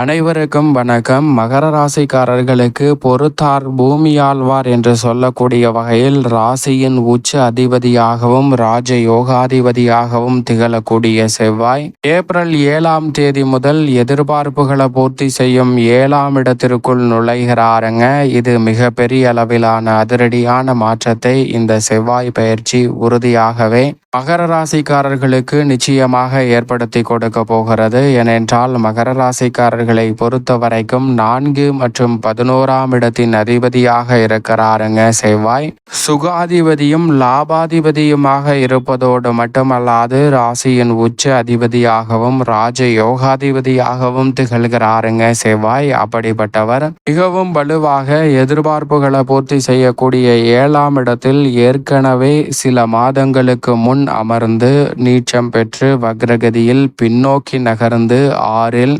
அனைவருக்கும் வணக்கம். மகர ராசிக்காரர்களுக்கு பொறுத்தார் பூமியாழ்வார் என்று சொல்லக்கூடிய வகையில் ராசியின் உச்ச அதிபதியாகவும் ராஜ யோகாதிபதியாகவும் திகழக்கூடிய செவ்வாய். ஏப்ரல் ஏழாம் தேதி முதல் எதிர்பார்ப்புகளை பூர்த்தி செய்யும் ஏழாம் இடத்திற்குள் நுழைகிறாருங்க. இது மிக பெரிய அளவிலான அதிரடியான மாற்றத்தை இந்த செவ்வாய் பயிற்சி உறுதியாகவே மகர ராசிக்காரர்களுக்கு நிச்சயமாக ஏற்படுத்தி கொடுக்க போகிறது. ஏனென்றால் மகர ராசிக்காரர்கள் பொறுத்த வரைக்கும் நான்கு மற்றும் பதினோராம் இடத்தின் அதிபதியாக இருக்கிறாருங்க செவ்வாய். சுகாதிபதியும் லாபாதிபதியுமாக இருப்பதோடு மட்டுமல்லாது ராசியின் உச்ச அதிபதியாகவும் ராஜ யோகாதிபதியாகவும் திகழ்கிறாருங்க செவ்வாய். அப்படிப்பட்டவர் மிகவும் வலுவாக எதிர்பார்ப்புகளை பூர்த்தி செய்யக்கூடிய ஏழாம் இடத்தில் ஏற்கனவே சில மாதங்களுக்கு முன் அமர்ந்து நீச்சம் பெற்று வக்ரகதியில் பின்னோக்கி நகர்ந்து ஆறில்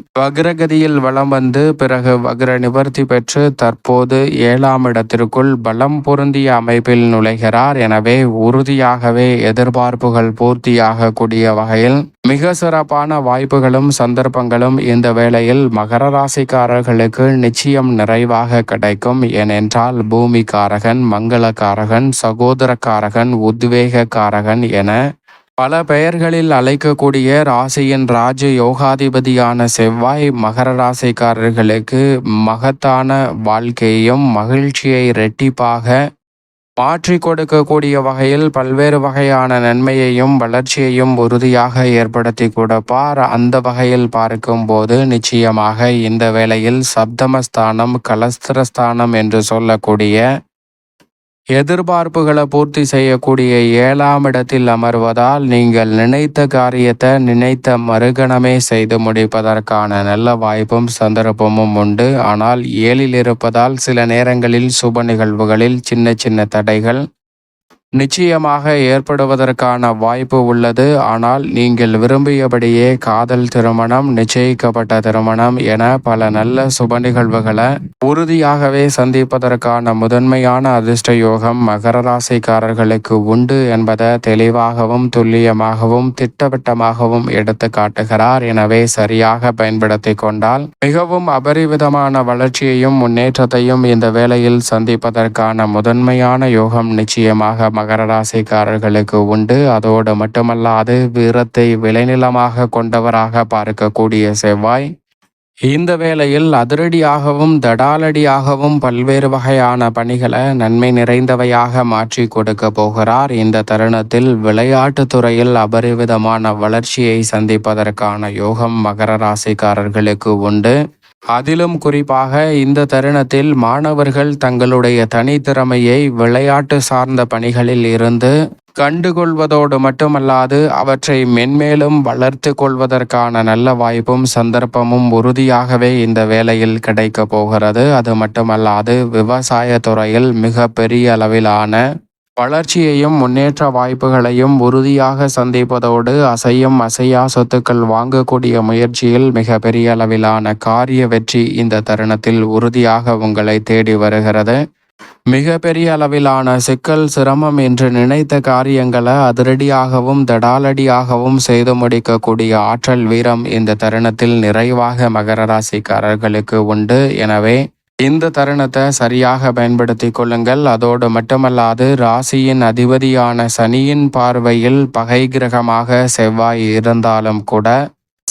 வக்ரகதியில் வலம் வந்து பிறகு வக்ர நிவர்த்தி பெற்று தற்போது ஏழாம் இடத்திற்குள் பலம் பொருந்திய அமைப்பில் நுழைகிறார். எனவே உறுதியாகவே எதிர்பார்ப்புகள் பூர்த்தியாகக்கூடிய வகையில் மிக சிறப்பான வாய்ப்புகளும் சந்தர்ப்பங்களும் இந்த வேளையில் மகர ராசிக்காரர்களுக்கு நிச்சயம் நிறைவாக கிடைக்கும். ஏனென்றால் பூமிக்காரகன் மங்களக்காரகன் சகோதரக்காரகன் உத்வேகக்காரகன் என பல பெயர்களில் அழைக்கக்கூடிய ராசியின் ராஜ யோகாதிபதியான செவ்வாய் மகர ராசிக்காரர்களுக்கு மகத்தான வாழ்க்கையையும் மகிழ்ச்சியை ரெட்டிப்பாக மாற்றி கொடுக்கக்கூடிய வகையில் பல்வேறு வகையான நன்மையையும் வளர்ச்சியையும் உறுதியாக ஏற்படுத்தி கொடுப்பார் அந்த வகையில் பார்க்கும்போது நிச்சயமாக இந்த வேளையில் சப்தமஸ்தானம் கலஸ்திரஸ்தானம் என்று சொல்லக்கூடிய எதிர்பார்ப்புகளை பூர்த்தி செய்யக்கூடிய ஏழாம் இடத்தில் அமர்வதால் நீங்கள் நினைத்த காரியத்தை நினைத்த மறுகணமே செய்து முடிப்பதற்கான நல்ல வாய்ப்பும் சந்தர்ப்பமும் உண்டு. ஆனால் ஏழில் இருப்பதால் சில நேரங்களில் சுப நிகழ்வுகளில் சின்ன சின்ன தடைகள் நிச்சயமாக ஏற்படுவதற்கான வாய்ப்பு உள்ளது. ஆனால் நீங்கள் விரும்பியபடியே காதல் திருமணம் நிச்சயிக்கப்பட்ட திருமணம் என பல நல்ல சுப நிகழ்வுகளை உறுதியாகவே சந்திப்பதற்கான முதன்மையான அதிர்ஷ்ட யோகம் மகர ராசிக்காரர்களுக்கு உண்டு என்பதை தெளிவாகவும் துல்லியமாகவும் திட்டவட்டமாகவும் எடுத்து காட்டுகிறார். எனவே சரியாக பயன்படுத்தி கொண்டால் மிகவும் அபரிவிதமான வளர்ச்சியையும் முன்னேற்றத்தையும் இந்த வேளையில் சந்திப்பதற்கான முதன்மையான யோகம் நிச்சயமாக மகர ராசிக்காரர்களுக்கு உண்டு. அதோடு மட்டுமல்லாது வீரத்தை விளைநிலமாக கொண்டவராக பார்க்கக்கூடிய செவ்வாய். இந்த வேளையில் அதிரடியாகவும் தடாலடியாகவும் பல்வேறு வகையான பணிகளை நன்மை நிறைந்தவையாக மாற்றி கொடுக்க போகிறார். இந்த தருணத்தில் விளையாட்டு துறையில் அபரிவிதமான வளர்ச்சியை சந்திப்பதற்கான யோகம் மகர ராசிக்காரர்களுக்கு உண்டு. அதிலும் குறிப்பாக இந்த தருணத்தில் மாணவர்கள் தங்களுடைய தனித்திறமையை விளையாட்டு சார்ந்த பணிகளில் இருந்து கண்டுகொள்வதோடு மட்டுமல்லாது அவற்றை மென்மேலும் வளர்த்து கொள்வதற்கான நல்ல வாய்ப்பும் சந்தர்ப்பமும் உறுதியாகவே இந்த வேலையில் கிடைக்க போகிறது. அது மட்டுமல்லாது விவசாய துறையில் மிக பெரிய அளவிலான வளர்ச்சியையும் முன்னேற்ற வாய்ப்புகளையும் உறுதியாக சந்திப்பதோடு அசையும் அசையா சொத்துக்கள் வாங்கக்கூடிய முயற்சியில் மிக பெரிய அளவிலான காரிய வெற்றி இந்த தருணத்தில் உறுதியாக உங்களை தேடி வருகிறது. மிக பெரிய அளவிலான சிக்கல் சிரமம் என்று நினைத்த காரியங்களை அதிரடியாகவும் தடாலடியாகவும் செய்து முடிக்கக்கூடிய ஆற்றல் வீரம் இந்த தருணத்தில் நிறைவாக மகர ராசிக்காரர்களுக்கு உண்டு. எனவே இந்த தருணத்தை சரியாக பயன்படுத்தி கொள்ளுங்கள். அதோடு மட்டுமல்லாது ராசியின் அதிபதியான சனியின் பார்வையில் பகை கிரகமாக செவ்வாய் இருந்தாலும் கூட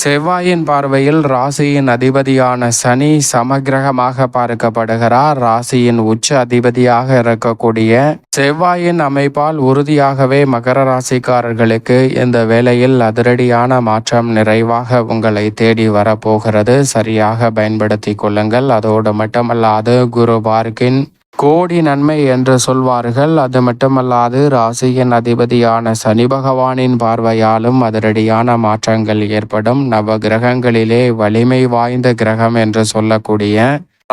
செவ்வாயின் பார்வையில் ராசியின் அதிபதியான சனி சமகிரகமாக பார்க்கப்படுகிறார். ராசியின் உச்ச அதிபதியாக இருக்கக்கூடிய செவ்வாயின் அமைப்பால் உறுதியாகவே மகர ராசிக்காரர்களுக்கு இந்த வேளையில் அதிரடியான மாற்றம் நிறைவாக உங்களை தேடி வரப்போகிறது. சரியாக பயன்படுத்தி கொள்ளுங்கள். அதோடு மட்டுமல்லாது குரு பார்க்கின் கோடி நன்மை என்று சொல்வார்கள். அது மட்டுமல்லாது ராசியின் அதிபதியான சனி பகவானின் பார்வையாலும் அதிரடியான மாற்றங்கள் ஏற்படும். நவ கிரகங்களிலே வலிமை வாய்ந்த கிரகம் என்று சொல்லக்கூடிய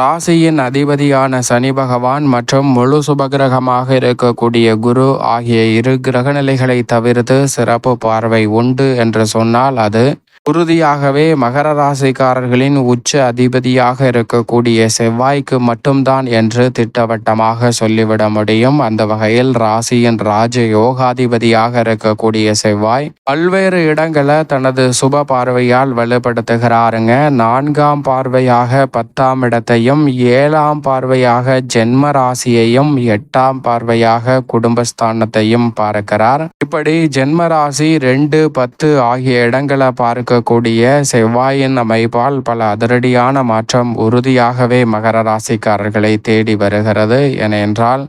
ராசியின் அதிபதியான சனி பகவான் மற்றும் முழு சுபகிரகமாக இருக்கக்கூடிய குரு ஆகிய இரு கிரகநிலைகளை தவிர்த்து சிறப்பு பார்வை உண்டு என்று சொன்னால் அது உறுதியாகவே மகர ராசிக்காரர்களின் உச்ச அதிபதியாக இருக்கக்கூடிய செவ்வாய்க்கு மட்டும்தான் என்று திட்டவட்டமாக சொல்லிவிட முடியும். அந்த வகையில் ராசியின் ராஜ யோகாதிபதியாக இருக்கக்கூடிய செவ்வாய் பல்வேறு இடங்களை தனது சுப பார்வையால் வலுப்படுத்துகிறாருங்க. நான்காம் பார்வையாக பத்தாம் இடத்தையும் ஏழாம் பார்வையாக ஜென்ம ராசியையும் எட்டாம் பார்வையாக குடும்பஸ்தானத்தையும் பார்க்கிறார். இப்படி ஜென்ம ராசி ரெண்டு பத்து ஆகிய இடங்களை பார்க்க இருக்கக்கூடிய செவ்வாயின் அமைப்பால் பல அதிரடியான மாற்றம் உறுதியாகவே மகர ராசிக்காரர்களை தேடி வருகிறது. ஏனென்றால்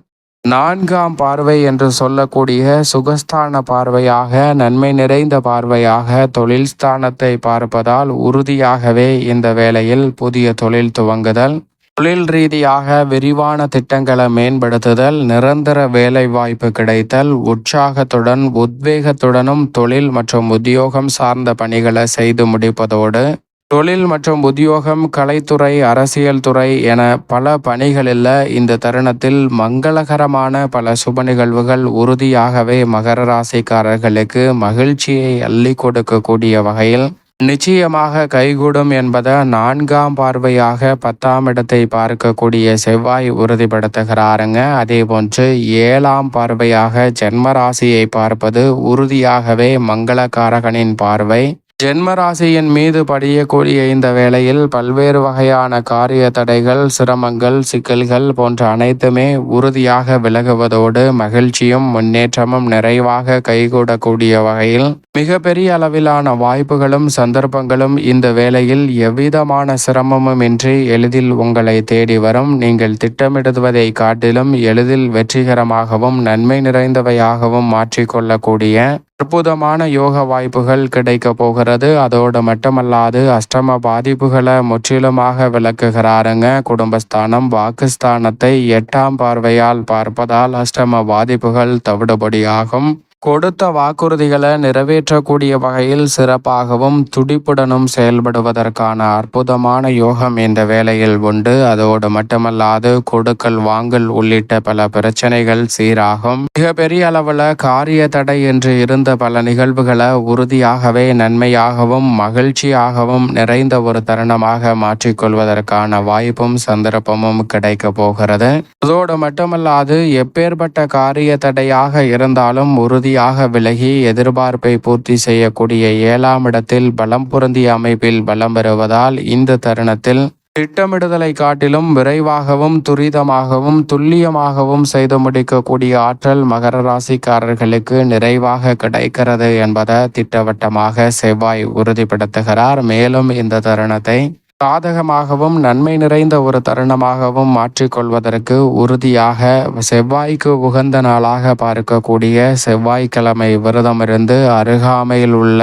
நான்காம் பார்வை என்று சொல்லக்கூடிய சுகஸ்தான பார்வையாக நன்மை நிறைந்த பார்வையாக தொழில் ஸ்தானத்தை பார்ப்பதால் உறுதியாகவே இந்த வேளையில் புதிய தொழில் துவங்குதல். தொழில் ரீதியாக விரிவான திட்டங்களை மேம்படுத்துதல் நிரந்தர வேலைவாய்ப்பு கிடைத்தல் உற்சாகத்துடன் உத்வேகத்துடனும் தொழில் மற்றும் உத்தியோகம் சார்ந்த பணிகளை செய்து முடிப்பதோடு தொழில் மற்றும் உத்தியோகம் கலைத்துறை அரசியல் துறை என பல பணிகளில் இந்த தருணத்தில் மங்களகரமான பல சுப நிகழ்வுகள் உறுதியாகவே மகர ராசிக்காரர்களுக்கு மகிழ்ச்சியை அள்ளி கொடுக்கக்கூடிய வகையில் நிச்சயமாக கைகூடும் என்பதை நான்காம் பார்வையாக பத்தாம் இடத்தை பார்க்கக்கூடிய செவ்வாய் உறுதிப்படுத்துகிறாருங்க. அதே போன்று ஏழாம் பார்வையாக ஜென்மராசியை பார்ப்பது உறுதியாகவே மங்களகாரகனின் பார்வை. ஜென்மராசியின் மீது படியக்கூடிய இந்த வேளையில் பல்வேறு வகையான காரிய தடைகள் சிரமங்கள் சிக்கல்கள் போன்ற அனைத்துமே உறுதியாக விலகுவதோடு மகிழ்ச்சியும் முன்னேற்றமும் நிறைவாக கைகூடக்கூடிய வகையில் மிகப்பெரிய அளவிலான வாய்ப்புகளும் சந்தர்ப்பங்களும் இந்த வேளையில் எவ்விதமான சிரமமும் இன்றி எளிதில் உங்களை தேடி வரும். நீங்கள் திட்டமிடுவதை காட்டிலும் எளிதில் வெற்றிகரமாகவும் நன்மை நிறைந்தவையாகவும் மாற்றிக்கொள்ளக்கூடிய அற்புதமான யோக வாய்ப்புகள் கிடைக்க போகிறது. அதோடு மட்டுமல்லாது அஷ்டம பாதிப்புகளை முற்றிலுமாக விளக்குகிறாருங்க. குடும்பஸ்தானம் வாக்குஸ்தானத்தை எட்டாம் பார்வையால் பார்ப்பதால் அஷ்டம பாதிப்புகள் தவிடுபடியாகும். கொடுத்த வாக்குறுதிகளை நிறைவேற்றக்கூடிய வகையில் சிறப்பாகவும் துடிப்புடனும் செயல்படுவதற்கான அற்புதமான யோகம் இந்த வேளையில் உண்டு. அதோடு மட்டுமல்லாது கொடுக்கல் வாங்கல் உள்ளிட்ட பல பிரச்சனைகள் சீராகும். மிகப்பெரிய அளவில் காரிய தடை என்று இருந்த பல நிகழ்வுகளை உறுதியாகவே நன்மையாகவும் மகிழ்ச்சியாகவும் நிறைந்த ஒரு தருணமாக மாற்றிக்கொள்வதற்கான வாய்ப்பும் சந்தர்ப்பமும் கிடைக்க போகிறது. அதோடு மட்டுமல்லாது எப்பேற்பட்ட காரிய தடையாக இருந்தாலும் உறுதி உறுதியாக விலகி எதிர்பார்ப்பை பூர்த்தி செய்யக்கூடிய ஏழாம் இடத்தில் பலம் பொருந்திய அமைப்பில் பலம் பெறுவதால் இந்த தருணத்தில் திட்டமிடுதலை காட்டிலும் விரைவாகவும் துரிதமாகவும் துல்லியமாகவும் செய்து முடிக்கக்கூடிய ஆற்றல் மகர ராசிக்காரர்களுக்கு நிறைவாக கிடைக்கிறது என்பதை திட்டவட்டமாக செவ்வாய் உறுதிப்படுத்துகிறார். மேலும் இந்த தருணத்தை சாதகமாகவும் நன்மை நிறைந்த ஒரு தருணமாகவும் மாற்றிக்கொள்வதற்கு உறுதியாக செவ்வாய்க்கு உகந்த நாளாக பார்க்கக்கூடிய செவ்வாய்க்கிழமை விரதமிருந்து அருகாமையில் உள்ள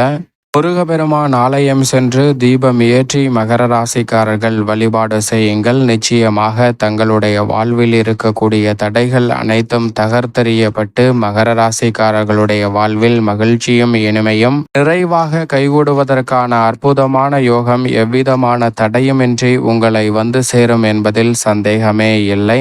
முருகபெருமான் ஆலயம் சென்று தீபம் ஏற்றி மகர ராசிக்காரர்கள் வழிபாடு செய்யுங்கள். நிச்சயமாக தங்களுடைய வாழ்வில் இருக்கக்கூடிய தடைகள் அனைத்தும் தகர்த்தெறியப்பட்டு மகர ராசிக்காரர்களுடைய வாழ்வில் மகிழ்ச்சியும் இனிமையும் நிறைவாக கைகூடுவதற்கான அற்புதமான யோகம் எவ்விதமான தடையுமின்றி உங்களை வந்து சேரும் என்பதில் சந்தேகமே இல்லை.